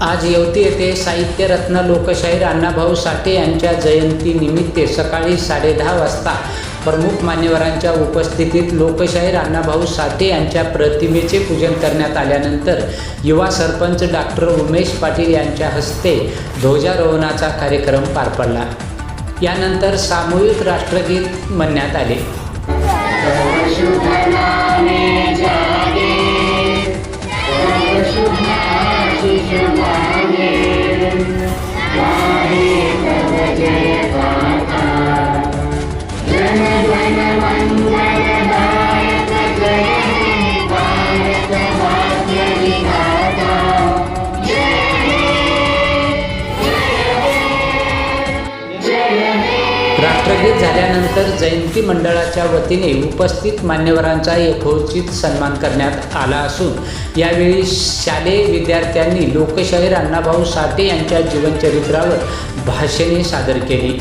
आज येवती येथे साहित्यरत्न लोकशाहीर अण्णाभाऊ साठे यांच्या जयंतीनिमित्त सकाळी साडेदहा वाजता प्रमुख मान्यवरांच्या उपस्थितीत लोकशाहीर अण्णाभाऊ साठे यांच्या प्रतिमेचे पूजन करण्यात आल्यानंतर युवा सरपंच डॉक्टर उमेश पाटील यांच्या हस्ते ध्वजारोहणाचा कार्यक्रम पार पडला. यानंतर सामूहिक राष्ट्रगीत म्हणण्यात आले. राष्ट्रगीत झाल्यानंतर जयंती मंडळाच्या वतीने उपस्थित मान्यवरांचा यथोचित सन्मान करण्यात आला असून यावेळी शालेय विद्यार्थ्यांनी लोकशाहीर अण्णाभाऊ साठे यांच्या जीवनचरित्रावर भाषणे सादर केली.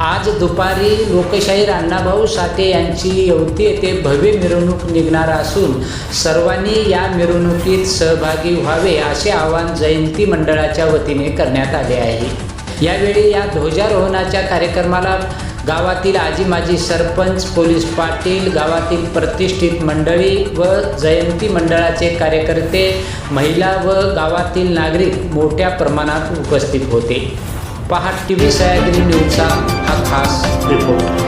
आज दुपारी लोकशाहीर अण्णाभाऊ साठे यांची येवती येथे भव्य मिरवणूक निघणार असून सर्वांनी या मिरवणुकीत सहभागी व्हावे असे आवाहन जयंती मंडळाच्या वतीने करण्यात आले आहे. यावेळी या ध्वजारोहणाच्या कार्यक्रमाला गावातील आजी माजी सरपंच पोलीस पाटील गावातील प्रतिष्ठित मंडळी व जयंती मंडळाचे कार्यकर्ते महिला व गावातील नागरिक मोठ्या प्रमाणात उपस्थित होते. पहा टी व्ही सह्याद्री न्यूजचा हा खास रिपोर्ट.